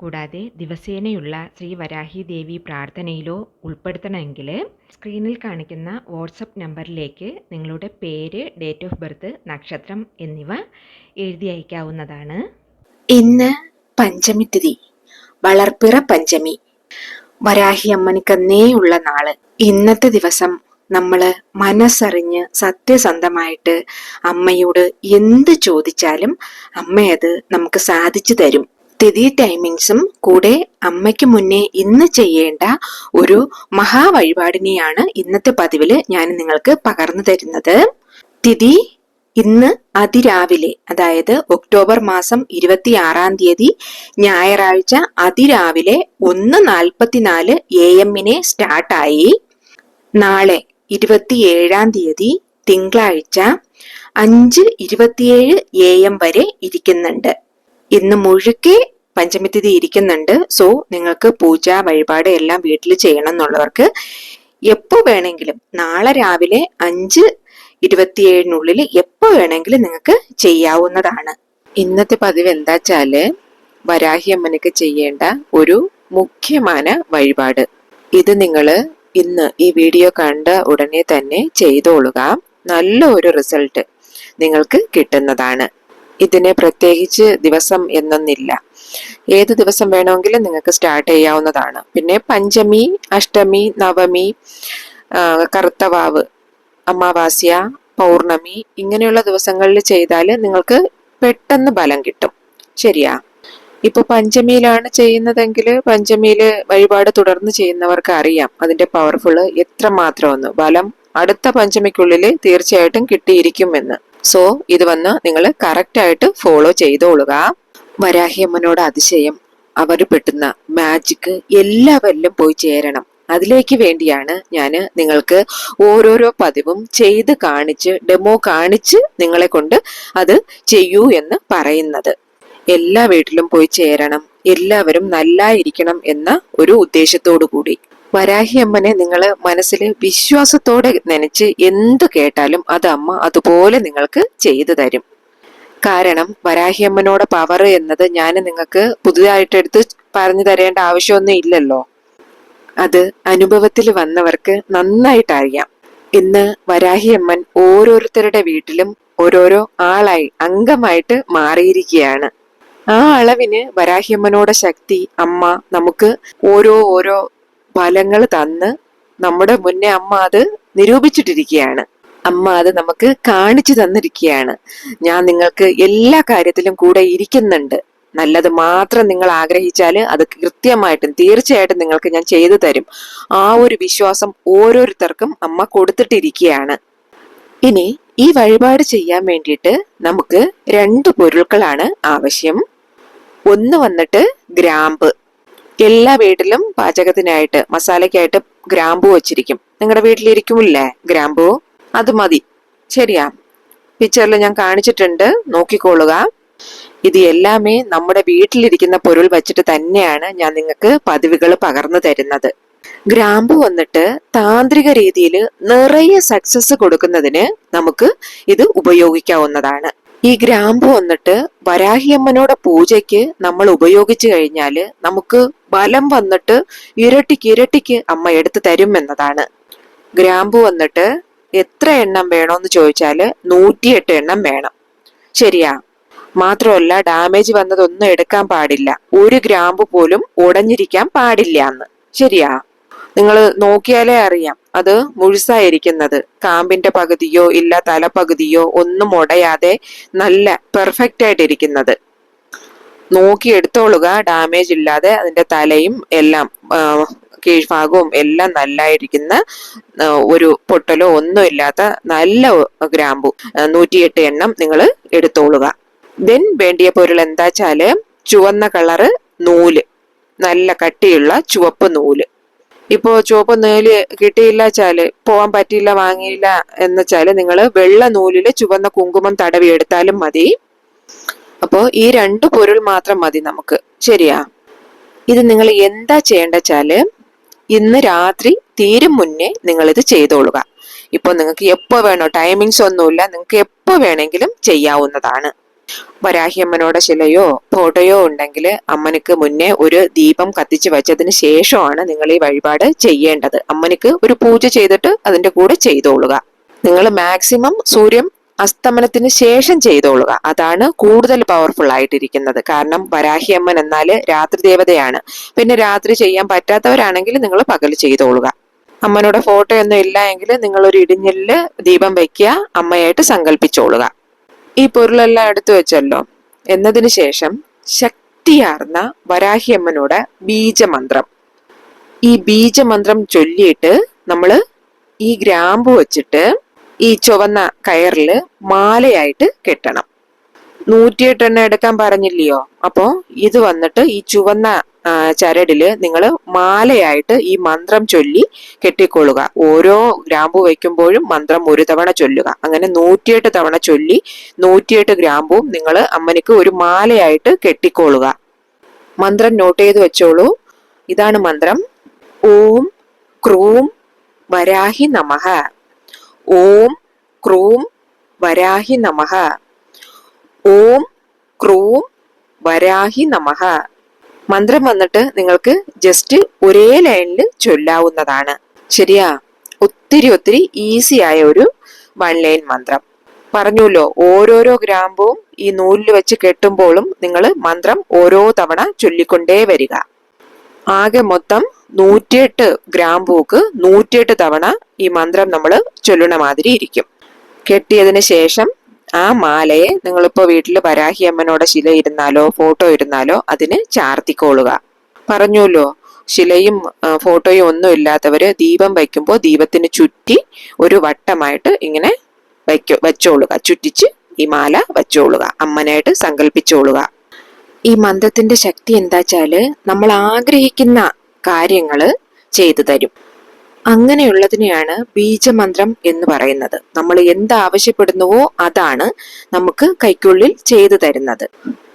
കൂടാതെ ദിവസേനയുള്ള ശ്രീ വരാഹി ദേവി പ്രാർത്ഥനയിലോ ഉൾപ്പെടുത്തണമെങ്കിൽ സ്ക്രീനിൽ കാണിക്കുന്ന വാട്സപ്പ് നമ്പറിലേക്ക് നിങ്ങളുടെ പേര് ഡേറ്റ് ഓഫ് ബർത്ത് നക്ഷത്രം എന്നിവ എഴുതി അയക്കാവുന്നതാണ്. ഇന്ന് പഞ്ചമി തിഥി. വളർപ്പിറ പഞ്ചമി. വരാഹി അമ്മനിക്കന്നേയുള്ള നാൾ. ഇന്നത്തെ ദിവസം നമ്മൾ മനസ്സറിഞ്ഞ് സത്യസന്ധമായിട്ട് അമ്മയോട് എന്ത് ചോദിച്ചാലും അമ്മയത് നമുക്ക് സാധിച്ചു തരും. തിഥി ടൈമിങ്സും കൂടെ അമ്മയ്ക്ക് മുന്നേ ഇന്ന് ചെയ്യേണ്ട ഒരു മഹാ മഹാവഴിപാടിനെയാണ് ഇന്നത്തെ പതിവിൽ ഞാൻ നിങ്ങൾക്ക് പകർന്നു തരുന്നത്. തിഥി ഇന്ന് അതിരാവിലെ അതായത് ഒക്ടോബർ മാസം ഇരുപത്തിയാറാം തീയതി ഞായറാഴ്ച അതിരാവിലെ ഒന്ന് നാൽപ്പത്തിനാല് എ എമ്മിനെ സ്റ്റാർട്ടായി നാളെ ഇരുപത്തിയേഴാം തീയതി തിങ്കളാഴ്ച അഞ്ച് ഇരുപത്തിയേഴ് എ എം വരെ ഇരിക്കുന്നുണ്ട്. ഇന്ന് മുഴുക്കെ പഞ്ചമി തിഥി ഇരിക്കുന്നുണ്ട്. സോ നിങ്ങൾക്ക് പൂജ വഴിപാട് എല്ലാം വീട്ടിൽ ചെയ്യണം എന്നുള്ളവർക്ക് എപ്പോ വേണമെങ്കിലും നാളെ രാവിലെ അഞ്ച് ഇരുപത്തിയേഴിനുള്ളിൽ എപ്പോ വേണമെങ്കിലും നിങ്ങൾക്ക് ചെയ്യാവുന്നതാണ്. ഇന്നത്തെ പതിവ് എന്താച്ചാൽ വരാഹി അമ്മനക്ക് ചെയ്യേണ്ട ഒരു മുഖ്യമായ വഴിപാട്. ഇത് നിങ്ങൾ ഇന്ന് ഈ വീഡിയോ കണ്ട ഉടനെ തന്നെ ചെയ്തോളുക. നല്ല ഒരു റിസൾട്ട് നിങ്ങൾക്ക് കിട്ടുന്നതാണ്. ഇതിന് പ്രത്യേകിച്ച് ദിവസം എന്നൊന്നില്ല. ഏത് ദിവസം വേണമെങ്കിലും നിങ്ങൾക്ക് സ്റ്റാർട്ട് ചെയ്യാവുന്നതാണ്. പിന്നെ പഞ്ചമി അഷ്ടമി നവമി കറുത്തവാവ് അമാവാസ്യ പൗർണമി ഇങ്ങനെയുള്ള ദിവസങ്ങളിൽ ചെയ്താൽ നിങ്ങൾക്ക് പെട്ടെന്ന് ബലം കിട്ടും. ശരിയാ? ഇപ്പൊ പഞ്ചമിയിലാണ് ചെയ്യുന്നതെങ്കിൽ പഞ്ചമിയിൽ വഴിപാട് തുടർന്ന് ചെയ്യുന്നവർക്ക് അറിയാം അതിന്റെ പവർഫുൾ എത്ര മാത്രമെന്ന് ബലം അടുത്ത പഞ്ചമിക്കുള്ളിൽ തീർച്ചയായിട്ടും കിട്ടിയിരിക്കുമെന്ന്. സോ ഇത് വന്ന് നിങ്ങൾ കറക്റ്റായിട്ട് ഫോളോ ചെയ്തോളുക. വരാഹിയമ്മനോട് അതിശയം. അവർ പെട്ടുന്ന മാജിക്ക് എല്ലാവരിലും പോയി ചേരണം. അതിലേക്ക് വേണ്ടിയാണ് ഞാൻ നിങ്ങൾക്ക് ഓരോരോ പതിവും ചെയ്ത് കാണിച്ച് ഡെമോ കാണിച്ച് നിങ്ങളെ കൊണ്ട് അത് ചെയ്യൂ എന്ന് പറയുന്നത്. എല്ലാ വീട്ടിലും പോയി ചേരണം. എല്ലാവരും നല്ലായിരിക്കണം എന്ന ഒരു ഉദ്ദേശത്തോടു കൂടി വരാഹി അമ്മനെ നിങ്ങൾ മനസ്സിൽ വിശ്വാസത്തോടെ നനച്ച് എന്ത് കേട്ടാലും അത് അമ്മ അതുപോലെ നിങ്ങൾക്ക് ചെയ്തു തരും. കാരണം വരാഹി അമ്മനോട് പവർ എന്നത് ഞാൻ നിങ്ങൾക്ക് പുതുതായിട്ട് എടുത്ത് പറഞ്ഞു തരേണ്ട ആവശ്യമൊന്നും ഇല്ലല്ലോ. അത് അനുഭവത്തിൽ വന്നവർക്ക് നന്നായിട്ട് അറിയാം. ഇന്ന് വരാഹി അമ്മൻ ഓരോരുത്തരുടെ വീട്ടിലും ഓരോരോ ആളായി അംഗമായിട്ട് മാറിയിരിക്കുകയാണ്. ആ അളവിന് വരാഹിയമ്മനോടെ ശക്തി അമ്മ നമുക്ക് ഓരോ ഓരോ ഫലങ്ങൾ തന്ന് നമ്മുടെ മുന്നേ അമ്മ അത് നിരൂപിച്ചിട്ടിരിക്കുകയാണ്. അമ്മ അത് നമുക്ക് കാണിച്ചു തന്നിരിക്കുകയാണ്. ഞാൻ നിങ്ങൾക്ക് എല്ലാ കാര്യത്തിലും കൂടെ ഇരിക്കുന്നുണ്ട്. നല്ലത് മാത്രം നിങ്ങൾ ആഗ്രഹിച്ചാൽ അത് കൃത്യമായിട്ടും തീർച്ചയായിട്ടും നിങ്ങൾക്ക് ഞാൻ ചെയ്തു തരും. ആ ഒരു വിശ്വാസം ഓരോരുത്തർക്കും അമ്മ കൊടുത്തിട്ടിരിക്കുകയാണ്. ഇനി ഈ വഴിപാട് ചെയ്യാൻ വേണ്ടിയിട്ട് നമുക്ക് രണ്ട് പൊരുൾകളാണ് ആവശ്യം. ഒന്ന് വന്നിട്ട് ഗ്രാമ്പ്. എല്ലാ വീട്ടിലും പാചകത്തിനായിട്ട് മസാലയ്ക്കായിട്ട് ഗ്രാമ്പു വെച്ചിരിക്കും. നിങ്ങളുടെ വീട്ടിലിരിക്കുമില്ലേ? ഗ്രാമ്പു? അത് മതി. ശരിയാ. പിക്ചറിൽ ഞാൻ കാണിച്ചിട്ടുണ്ട്. നോക്കിക്കൊള്ളുക. ഇത് എല്ലാമേ നമ്മുടെ വീട്ടിലിരിക്കുന്ന പൊരുൾ വെച്ചിട്ട് തന്നെയാണ് ഞാൻ നിങ്ങൾക്ക് പതിവുകൾ പകർന്നു തരുന്നത്. ഗ്രാമ്പു വന്നിട്ട് താന്ത്രിക രീതിയിൽ നിറയെ സക്സസ് കൊടുക്കുന്നതിന് നമുക്ക് ഇത് ഉപയോഗിക്കാവുന്നതാണ്. ഈ ഗ്രാമ്പു വന്നിട്ട് വരാഹിയമ്മനോടെ പൂജയ്ക്ക് നമ്മൾ ഉപയോഗിച്ചു കഴിഞ്ഞാൽ നമുക്ക് ബലം വന്നിട്ട് ഇരട്ടിക്ക് ഇരട്ടിക്ക് അമ്മ എടുത്തു തരും എന്നതാണ്. ഗ്രാമ്പു വന്നിട്ട് എത്ര എണ്ണം വേണോന്ന് ചോദിച്ചാൽ നൂറ്റിയെട്ട് എണ്ണം വേണം. ശരിയാ? മാത്രമല്ല ഡാമേജ് വന്നതൊന്നും എടുക്കാൻ പാടില്ല. ഒരു ഗ്രാമ്പു പോലും ഉടഞ്ഞിരിക്കാൻ പാടില്ല എന്ന്. ശരിയാ? നിങ്ങൾ നോക്കിയാലേ അറിയാം. അത് മുഴുസായിരിക്കുന്നത്. കാമ്പിന്റെ പകുതിയോ ഇല്ല തലപകുതിയോ ഒന്നും ഉടയാതെ നല്ല പെർഫെക്റ്റ് ആയിട്ടിരിക്കുന്നത്. നോക്കി എടുത്തോളുക. ഡാമേജ് ഇല്ലാതെ അതിന്റെ തലയും എല്ലാം കീഴ്ഭാഗവും എല്ലാം നല്ലായിരിക്കുന്ന ഒരു പൊട്ടലോ ഒന്നും ഇല്ലാത്ത നല്ല ഗ്രാമ്പു നൂറ്റിയെട്ട് എണ്ണം നിങ്ങൾ എടുത്തോളുക. ദെൻ വേണ്ടിയ പൊരുൾ എന്താച്ചാൽ ചുവന്ന കളറ് നൂൽ. നല്ല കട്ടിയുള്ള ചുവപ്പ് നൂൽ. ഇപ്പോ ചുവപ്പ് നൂൽ കിട്ടിയില്ല വെച്ചാൽ പോവാൻ പറ്റിയില്ല വാങ്ങിയില്ല എന്ന് വെച്ചാൽ നിങ്ങൾ വെള്ള നൂലിൽ ചുവന്ന കുങ്കുമം തടവി എടുത്താലും മതി. അപ്പോൾ ഈ രണ്ട് പൊരുൾ മാത്രം മതി നമുക്ക്. ശരിയാ? ഇത് നിങ്ങൾ എന്താ ചെയ്യേണ്ടച്ചാൽ ഇന്ന് രാത്രി തീരും മുന്നേ നിങ്ങൾ ഇത് ചെയ്തോളുക. ഇപ്പൊ നിങ്ങൾക്ക് എപ്പോ വേണോ ടൈമിങ്സ് ഒന്നുമില്ല നിങ്ങൾക്ക് എപ്പോ വേണമെങ്കിലും ചെയ്യാവുന്നതാണ്. വരാഹിയമ്മനോടെ ശിലയോ ഫോട്ടോയോ ഉണ്ടെങ്കിൽ അമ്മനക്ക് മുന്നേ ഒരു ദീപം കത്തിച്ചു വെച്ചതിന് ശേഷമാണ് നിങ്ങൾ ഈ വഴിപാട് ചെയ്യേണ്ടത്. അമ്മനക്ക് ഒരു പൂജ ചെയ്തിട്ട് അതിന്റെ കൂടെ ചെയ്തോളുക. നിങ്ങൾ മാക്സിമം സൂര്യൻ അസ്തമനത്തിന് ശേഷം ചെയ്തോളുക. അതാണ് കൂടുതൽ പവർഫുൾ ആയിട്ടിരിക്കുന്നത്. കാരണം വരാഹിയമ്മൻ എന്നാൽ രാത്രി ദേവതയാണ്. പിന്നെ രാത്രി ചെയ്യാൻ പറ്റാത്തവരാണെങ്കിൽ നിങ്ങൾ പകൽ ചെയ്തോളുക. ഫോട്ടോ ഒന്നും ഇല്ല എങ്കിൽ നിങ്ങളൊരു ഇടിഞ്ഞിൽ ദീപം വയ്ക്കുക അമ്മയായിട്ട് സങ്കല്പിച്ചോളുക ഈ പൊരുളെല്ലാം എടുത്തു വെച്ചല്ലോ. എന്നതിന് ശേഷം ശക്തിയാർന്ന വരാഹിയമ്മനോട് ബീജമന്ത്രം. ഈ ബീജമന്ത്രം ചൊല്ലിയിട്ട് നമ്മൾ ഈ ഗ്രാമ്പു വെച്ചിട്ട് ഈ ചുവന്ന കയറിൽ മാലയായിട്ട് കെട്ടണം. നൂറ്റിയെട്ട് എണ്ണ എടുക്കാൻ പറഞ്ഞില്ലയോ? അപ്പോ ഇത് വന്നിട്ട് ഈ ചുവന്ന ചരടിൽ നിങ്ങൾ മാലയായിട്ട് ഈ മന്ത്രം ചൊല്ലി കെട്ടിക്കൊള്ളുക. ഓരോ ഗ്രാമ്പു വയ്ക്കുമ്പോഴും മന്ത്രം ഒരു തവണ ചൊല്ലുക. അങ്ങനെ നൂറ്റിയെട്ട് തവണ ചൊല്ലി നൂറ്റിയെട്ട് ഗ്രാമ്പും നിങ്ങൾ അമ്മനിക്ക് ഒരു മാലയായിട്ട് കെട്ടിക്കൊള്ളുക. മന്ത്രം നോട്ട് ചെയ്ത് വെച്ചോളൂ. ഇതാണ് മന്ത്രം. ഓം ക്രൂം വരാഹി നമഹ ഓം ക്രൂം വരാഹി നമഃ. ഓം ക്രൂം വരാഹി നമഹ മന്ത്രം വന്നിട്ട് നിങ്ങൾക്ക് ജസ്റ്റ് ഒരേ ലൈനിൽ ചൊല്ലാവുന്നതാണ്. ശരിയാ? ഒത്തിരി ഒത്തിരി ഈസി ആയ ഒരു വൺ ലൈൻ മന്ത്രം. പറഞ്ഞുല്ലോ ഓരോരോ ഗ്രാമ്പവും ഈ നൂലിൽ വെച്ച് കെട്ടുമ്പോഴും നിങ്ങൾ മന്ത്രം ഓരോ തവണ ചൊല്ലിക്കൊണ്ടേ വരിക. ആകെ മൊത്തം നൂറ്റിയെട്ട് ഗ്രാമ്പൂക്ക് നൂറ്റിയെട്ട് തവണ ഈ മന്ത്രം നമ്മൾ ചൊല്ലണ മാതിരി ഇരിക്കും. കെട്ടിയതിന് ശേഷം ആ മാലയെ നിങ്ങളിപ്പോ വീട്ടിൽ വരാഹി അമ്മനോടെ ശില ഇരുന്നാലോ ഫോട്ടോ ഇരുന്നാലോ അതിന് ചാർത്തിക്കോളുക. പറഞ്ഞല്ലോ ശിലയും ഫോട്ടോയും ഒന്നും ഇല്ലാത്തവര് ദീപം വയ്ക്കുമ്പോൾ ദീപത്തിന് ചുറ്റി ഒരു വട്ടമായിട്ട് ഇങ്ങനെ വയ്ക്കോ വെച്ചോളുക. ചുറ്റിച്ച് ഈ മാല വെച്ചോളുക അമ്മനായിട്ട് സങ്കല്പിച്ചോളുക ഈ മന്ത്രത്തിന്റെ ശക്തി എന്താച്ചാൽ നമ്മൾ ആഗ്രഹിക്കുന്ന കാര്യങ്ങൾ ചെയ്തു തരും. അങ്ങനെയുള്ളതിനെയാണ് ബീജമന്ത്രം എന്ന് പറയുന്നത്. നമ്മൾ എന്ത് ആവശ്യപ്പെടുന്നുവോ അതാണ് നമുക്ക് കൈക്കുള്ളിൽ ചെയ്തു തരുന്നത്.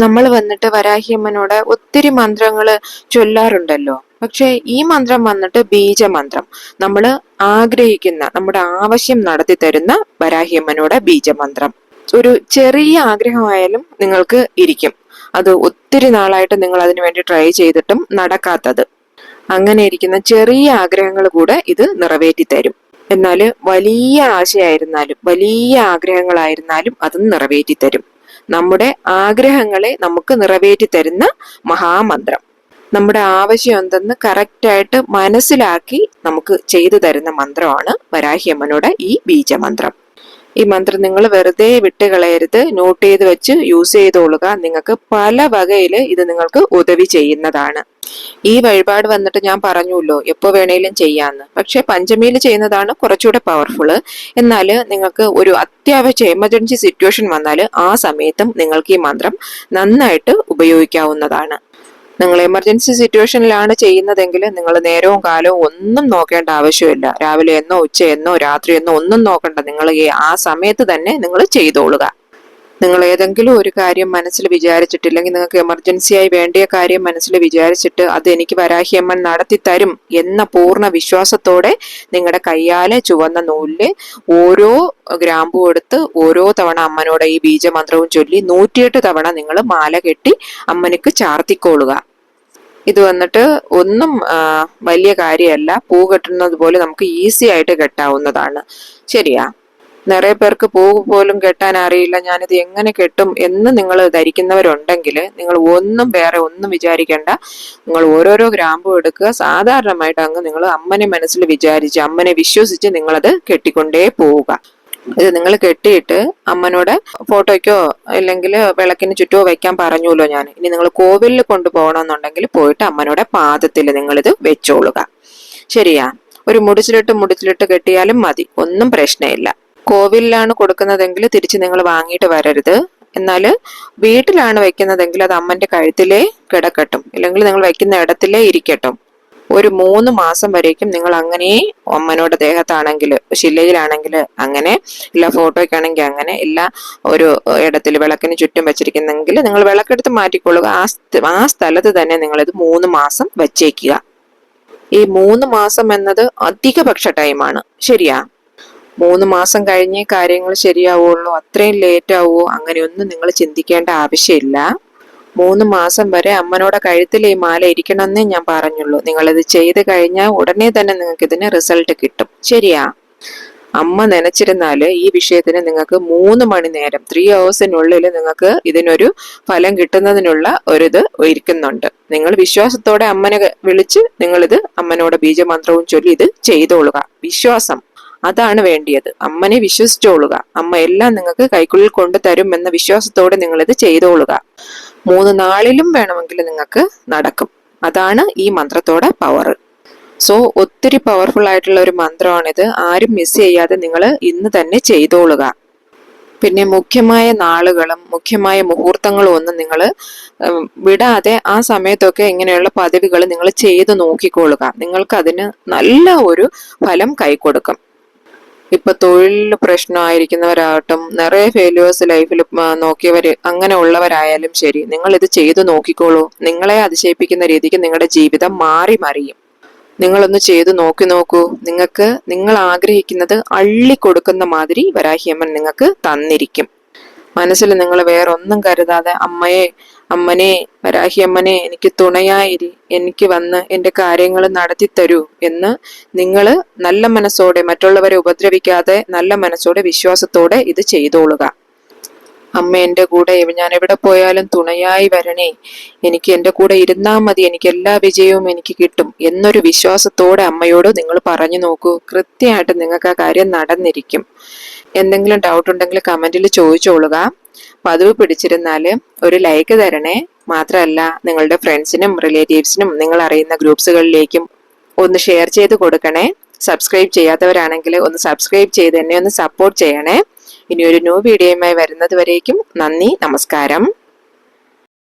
നമ്മൾ വന്നിട്ട് വരാഹിയമ്മനോട് ഒത്തിരി മന്ത്രങ്ങൾ ചൊല്ലാറുണ്ടല്ലോ. പക്ഷേ ഈ മന്ത്രം വന്നിട്ട് ബീജമന്ത്രം. നമ്മൾ ആഗ്രഹിക്കുന്ന നമ്മുടെ ആവശ്യം നടത്തി തരുന്ന വരാഹിയമ്മനോട് ബീജമന്ത്രം. ഒരു ചെറിയ ആഗ്രഹമായാലും നിങ്ങൾക്ക് ഇരിക്കും. അത് ഒത്തിരി നാളായിട്ട് നിങ്ങൾ അതിനു വേണ്ടി ട്രൈ ചെയ്തിട്ടും നടക്കാത്തത്. അങ്ങനെ ഇരിക്കുന്ന ചെറിയ ആഗ്രഹങ്ങൾ കൂടെ ഇത് നിറവേറ്റി തരും. എന്നാൽ വലിയ ആശയായിരുന്നാലും വലിയ ആഗ്രഹങ്ങളായിരുന്നാലും അത് നിറവേറ്റി തരും. നമ്മുടെ ആഗ്രഹങ്ങളെ നമുക്ക് നിറവേറ്റി തരുന്ന മഹാമന്ത്രം. നമ്മുടെ ആവശ്യം എന്തെന്ന് കറക്റ്റായിട്ട് മനസ്സിലാക്കി നമുക്ക് ചെയ്തു തരുന്ന മന്ത്രമാണ് വരാഹിയമ്മനോട് ഈ ബീജമന്ത്രം. ഈ മന്ത്രം നിങ്ങൾ വെറുതെ വിട്ടുകളയരുത്. നോട്ട് ചെയ്ത് വെച്ച് യൂസ് ചെയ്തോളുക. നിങ്ങൾക്ക് പല വകയിൽ ഇത് നിങ്ങൾക്ക് ഉദവി ചെയ്യുന്നതാണ്. ഈ വഴിപാട് വന്നിട്ട് ഞാൻ പറഞ്ഞുല്ലോ എപ്പോ വേണേലും ചെയ്യാന്ന്. പക്ഷെ പഞ്ചമിയിൽ ചെയ്യുന്നതാണ് കുറച്ചുകൂടെ പവർഫുൾ എന്നാൽ നിങ്ങൾക്ക് ഒരു അത്യാവശ്യ എമർജൻസി സിറ്റുവേഷൻ വന്നാൽ ആ സമയത്തും നിങ്ങൾക്ക് ഈ മന്ത്രം നന്നായിട്ട് ഉപയോഗിക്കാവുന്നതാണ്. നിങ്ങൾ എമർജൻസി സിറ്റുവേഷനിലാണ് ചെയ്യുന്നതെങ്കിൽ നിങ്ങൾ നേരവും കാലവും ഒന്നും നോക്കേണ്ട ആവശ്യമില്ല. രാവിലെ എന്നോ ഉച്ച എന്നോ രാത്രി എന്നോ ഒന്നും നോക്കണ്ട. നിങ്ങൾ ആ സമയത്ത് തന്നെ നിങ്ങൾ ചെയ്തോളുക. നിങ്ങൾ ഏതെങ്കിലും ഒരു കാര്യം മനസ്സിൽ വിചാരിച്ചിട്ടില്ലെങ്കിൽ നിങ്ങൾക്ക് എമർജൻസി ആയി വേണ്ടിയ കാര്യം മനസ്സിൽ വിചാരിച്ചിട്ട് അത് എനിക്ക് വരാഹിയമ്മൻ നടത്തി തരും എന്ന പൂർണ വിശ്വാസത്തോടെ നിങ്ങളുടെ കയ്യാലെ ചുവന്ന നൂലിൽ ഓരോ ഗ്രാമ്പും എടുത്ത് ഓരോ തവണ അമ്മനോട് ഈ ബീജമന്ത്രവും ചൊല്ലി നൂറ്റിയെട്ട് തവണ നിങ്ങൾ മാല കെട്ടി അമ്മനക്ക് ചാർത്തിക്കോളുക ഇത് വന്നിട്ട് ഒന്നും വലിയ കാര്യമല്ല. പൂ കെട്ടുന്നത് പോലെ നമുക്ക് ഈസി ആയിട്ട് കെട്ടാവുന്നതാണ്. ശരിയാ? നിറയെ പേർക്ക് പോകു പോലും കെട്ടാൻ അറിയില്ല. ഞാനിത് എങ്ങനെ കെട്ടും എന്ന് നിങ്ങൾ ധരിക്കുന്നവരുണ്ടെങ്കിൽ നിങ്ങൾ ഒന്നും വേറെ ഒന്നും വിചാരിക്കേണ്ട. നിങ്ങൾ ഓരോരോ ഗ്രാമ്പും എടുക്കുക. സാധാരണമായിട്ട് അങ്ങ് നിങ്ങൾ അമ്മനെ മനസ്സിൽ വിചാരിച്ച് അമ്മനെ വിശ്വസിച്ച് നിങ്ങളത് കെട്ടിക്കൊണ്ടേ പോവുക. ഇത് നിങ്ങൾ കെട്ടിയിട്ട് അമ്മനോട് ഫോട്ടോയ്ക്കോ അല്ലെങ്കിൽ വിളക്കിന് ചുറ്റോ വെക്കാൻ പറഞ്ഞുല്ലോ ഞാൻ. ഇനി നിങ്ങൾ കോവിലിൽ കൊണ്ടുപോകണമെന്നുണ്ടെങ്കിൽ പോയിട്ട് അമ്മനോടെ പാദത്തിൽ നിങ്ങൾ ഇത് വെച്ചോളുക. ശരിയാ. ഒരു മുടിച്ചിലിട്ട് മുടിച്ചിലിട്ട് കെട്ടിയാലും മതി. ഒന്നും പ്രശ്നമില്ല. കോവിലിലാണ് കൊടുക്കുന്നതെങ്കിൽ തിരിച്ച് നിങ്ങൾ വാങ്ങിയിട്ട് വരരുത്. എന്നാൽ വീട്ടിലാണ് വെക്കുന്നതെങ്കിൽ അത് അമ്മന്റെ കഴുത്തിലേ കിടക്കട്ടും. ഇല്ലെങ്കിൽ നിങ്ങൾ വെക്കുന്ന ഇടത്തിലേ ഇരിക്കട്ടും. ഒരു മൂന്ന് മാസം വരേക്കും നിങ്ങൾ അങ്ങനെ അമ്മനോട് ദേഹത്താണെങ്കിൽ ശില്ലയിലാണെങ്കിൽ അങ്ങനെ ഇല്ല ഫോട്ടോയ്ക്കാണെങ്കിൽ അങ്ങനെ ഇല്ല ഒരു ഇടത്തിൽ വിളക്കിന് ചുറ്റും വെച്ചിരിക്കുന്നെങ്കിൽ നിങ്ങൾ വിളക്കെടുത്ത് മാറ്റിക്കൊള്ളുക. ആ ആ സ്ഥലത്ത് തന്നെ നിങ്ങളിത് മൂന്ന് മാസം വെച്ചേക്കുക. ഈ മൂന്ന് മാസം എന്നത് അധികപക്ഷ ടൈമാണ് ശരിയാ? മൂന്ന് മാസം കഴിഞ്ഞേ കാര്യങ്ങൾ ശരിയാവുള്ളൂ അത്രയും ലേറ്റ് ആവുമോ അങ്ങനെയൊന്നും നിങ്ങൾ ചിന്തിക്കേണ്ട ആവശ്യമില്ല. മൂന്ന് മാസം വരെ അമ്മനോടെ കഴുത്തിൽ ഈ മാല ഇരിക്കണമെന്നേ ഞാൻ പറഞ്ഞുള്ളൂ. നിങ്ങളിത് ചെയ്ത് കഴിഞ്ഞാൽ ഉടനെ തന്നെ നിങ്ങൾക്ക് ഇതിന് റിസൾട്ട് കിട്ടും. ശരിയാ? അമ്മ നനച്ചിരുന്നാൽ ഈ വിഷയത്തിന് നിങ്ങൾക്ക് മൂന്ന് മണി നേരം ത്രീ ഹവേഴ്സിനുള്ളിൽ നിങ്ങൾക്ക് ഇതിനൊരു ഫലം കിട്ടുന്നതിനുള്ള ഒരിത് ഇരിക്കുന്നുണ്ട്. നിങ്ങൾ വിശ്വാസത്തോടെ അമ്മനെ വിളിച്ച് നിങ്ങളിത് അമ്മനോട് ബീജമന്ത്രവും ചൊല്ലി ഇത് ചെയ്തോളുക. വിശ്വാസം. അതാണ് വേണ്ടിയത്. അമ്മനെ വിശ്വസിച്ചോളുക. അമ്മ എല്ലാം നിങ്ങൾക്ക് കൈക്കുള്ളിൽ കൊണ്ടു തരും എന്ന വിശ്വാസത്തോടെ നിങ്ങൾ ഇത് ചെയ്തോളുക. മൂന്ന് നാളിലും വേണമെങ്കിൽ നിങ്ങൾക്ക് നടക്കും. അതാണ് ഈ മന്ത്രത്തോടെ പവർ സോ ഒത്തിരി പവർഫുൾ ആയിട്ടുള്ള ഒരു മന്ത്രമാണിത്. ആരും മിസ് ചെയ്യാതെ നിങ്ങൾ ഇന്ന് തന്നെ ചെയ്തോളുക. പിന്നെ മുഖ്യമായ നാളുകളും മുഖ്യമായ മുഹൂർത്തങ്ങളും ഒന്നും നിങ്ങൾ വിടാതെ ആ സമയത്തൊക്കെ ഇങ്ങനെയുള്ള പദവികൾ നിങ്ങൾ ചെയ്ത് നോക്കിക്കൊള്ളുക. നിങ്ങൾക്ക് അതിന് നല്ല ഒരു ഫലം കൈക്കൊടുക്കും. ഇപ്പൊ തൊഴിലിൽ പ്രശ്നമായിരിക്കുന്നവരാകട്ടും നിറയെ ഫെയിലുവേഴ്സ് ലൈഫിൽ നോക്കിയവർ അങ്ങനെ ഉള്ളവരായാലും ശരി നിങ്ങൾ ഇത് ചെയ്തു നോക്കിക്കോളൂ. നിങ്ങളെ അതിശയിപ്പിക്കുന്ന രീതിക്ക് നിങ്ങളുടെ ജീവിതം മാറി മറിയും. നിങ്ങളൊന്ന് ചെയ്തു നോക്കി നോക്കൂ. നിങ്ങൾക്ക് നിങ്ങൾ ആഗ്രഹിക്കുന്നത് അള്ളി കൊടുക്കുന്ന മാതിരി വരാഹിയമ്മൻ നിങ്ങൾക്ക് തന്നിരിക്കും. മനസ്സിൽ നിങ്ങൾ വേറെ ഒന്നും കരുതാതെ അമ്മയെ അമ്മനെ വരാഹിയമ്മനെ എനിക്ക് തുണയായിരി എനിക്ക് വന്ന് എന്റെ കാര്യങ്ങൾ നടത്തി തരൂ എന്ന് നിങ്ങൾ നല്ല മനസ്സോടെ മറ്റുള്ളവരെ ഉപദ്രവിക്കാതെ നല്ല മനസ്സോടെ വിശ്വാസത്തോടെ ഇത് ചെയ്തോളുക. അമ്മ എന്റെ കൂടെ ഞാൻ എവിടെ പോയാലും തുണയായി വരണേ. എനിക്ക് എന്റെ കൂടെ ഇരുന്നാൽ മതി. എനിക്ക് എല്ലാ വിജയവും എനിക്ക് കിട്ടും എന്നൊരു വിശ്വാസത്തോടെ അമ്മയോട് നിങ്ങൾ പറഞ്ഞു നോക്കൂ. കൃത്യമായിട്ട് നിങ്ങൾക്ക് ആ കാര്യം നടന്നിരിക്കും. എന്തെങ്കിലും ഡൗട്ട് ഉണ്ടെങ്കിൽ കമന്റിൽ ചോദിച്ചോളുക. പതിവ് പിടിച്ചിരുന്നാൽ ഒരു ലൈക്ക് തരണേ. മാത്രമല്ല നിങ്ങളുടെ ഫ്രണ്ട്സിനും റിലേറ്റീവ്സിനും നിങ്ങൾ അറിയുന്ന ഗ്രൂപ്പ്സുകളിലേക്കും ഒന്ന് ഷെയർ ചെയ്ത് കൊടുക്കണേ. സബ്സ്ക്രൈബ് ചെയ്യാത്തവരാണെങ്കിൽ ഒന്ന് സബ്സ്ക്രൈബ് ചെയ്ത് എന്നെ ഒന്ന് സപ്പോർട്ട് ചെയ്യണേ. ഇനി ഒരു ന്യൂ വീഡിയോയുമായി വരുന്നത് വരേക്കും നന്ദി നമസ്കാരം.